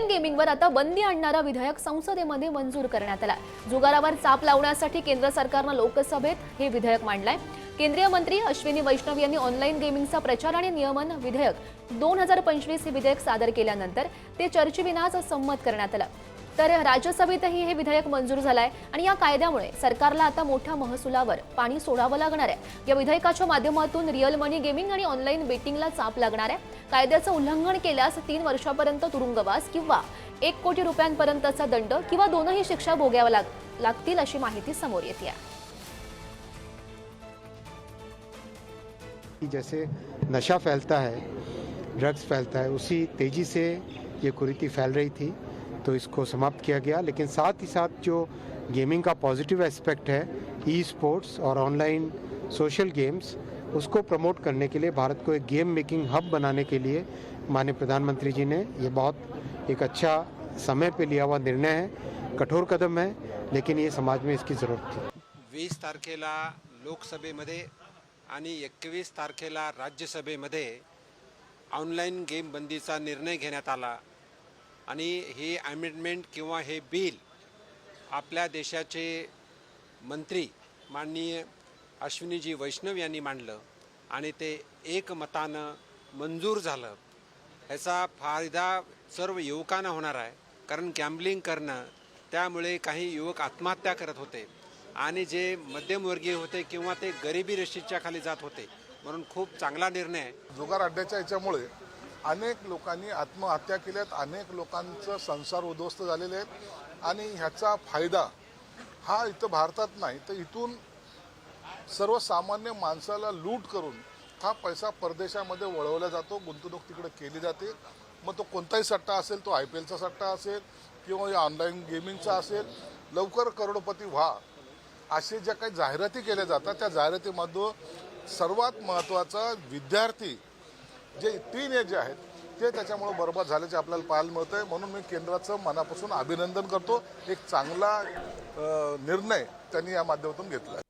Online गेमिंगवर आता बंदी आणणारा विधेयक संसदेमध्ये मंजूर करण्यात आला. जुगारावर चाप लावण्यासाठी केंद्र सरकारनं लोकसभेत हे विधेयक मांडलंय. केंद्रीय मंत्री अश्विनी वैष्णव यांनी ऑनलाईन गेमिंगचा प्रचार आणि नियमन विधेयक दोन हजार पंचवीस हे विधेयक सादर केल्यानंतर ते चर्चेविनाच संमत करण्यात आलं. तर राज्यसभेतही हे विधेयक मंजूर झालंय आणि या कायद्यामुळे सरकारला आता मोठ्या महसुलावर पाणी सोडावं लागणार आहे. या विधेयकाच्या माध्यमातून रिअल मनी गेमिंग आणि ऑनलाईन बेटिंगला चाप लागणार आहे. कायद्याचं उल्लंघन केल्यास तीन वर्षापर्यंत तुरुंगवास किंवा एक कोटी रुपयांपर्यंतचा दंड किंवा दोनही शिक्षा भोगाव्या लाग- लागतील अशी माहिती समोर येते आहे. जैसे नशा फैलता है ड्रग्स फैलता है उसी तेज़ी से ये कुरीति फैल रही थी। तो इसको समाप्त किया गया। लेकिन साथ ही साथ जो गेमिंग का पॉजिटिव एस्पेक्ट है ई स्पोर्ट्स और ऑनलाइन सोशल गेम्स उसको प्रमोट करने के लिए भारत को एक गेम मेकिंग हब बनाने के लिए माननीय प्रधानमंत्री जी ने ये बहुत एक अच्छा समय पे लिया हुआ निर्णय है। कठोर कदम है, लेकिन ये समाज में इसकी ज़रूरत थी। वीस तारखेला आणि एकवीस तारखेला राज्यसभेमध्ये ऑनलाईन गेम बंदीचा निर्णय घेण्यात आला. आणि हे अमेंडमेंट किंवा हे बिल आपल्या देशाचे मंत्री माननीय अश्विनीजी वैष्णव यांनी मांडलं आणि ते एकमतानं मंजूर झालं. याचा फायदा सर्व युवकांना होणार आहे. कारण गॅम्बलिंग करणं त्यामुळे काही युवक आत्महत्या करत होते आणि जे मध्यमवर्गीय होते किंवा ते गरिबी रेषेच्या खाली जात होते. म्हणून खूप चांगला निर्णय आहे. जुगार अड्ड्याच्या याच्यामुळे अनेक लोकांनी आत्महत्या केल्यात अनेक लोकांचं संसार उद्ध्वस्त झालेले आहेत. आणि ह्याचा फायदा हा इथं भारतात नाही तर इथून सर्वसामान्य माणसाला लूट करून हा पैसा परदेशामध्ये वळवला जातो गुंतवणूक तिकडे केली जाते. मग तो कोणताही सट्टा असेल तो आय पी एलचा सट्टा असेल किंवा या ऑनलाईन गेमिंगचा असेल लवकर करोडपती व्हा. असे ज्या काही जाहिराती केल्या जातात त्या जाहिरातीमधून सर्वात महत्त्वाचा विद्यार्थी जे टीन आहेत ते त्याच्यामुळे बरोबर झाल्याचे आपल्याला पाहायला मिळतं आहे म्हणून मी केंद्राचं मनापासून अभिनंदन करतो. एक चांगला निर्णय त्यांनी या माध्यमातून घेतला आहे.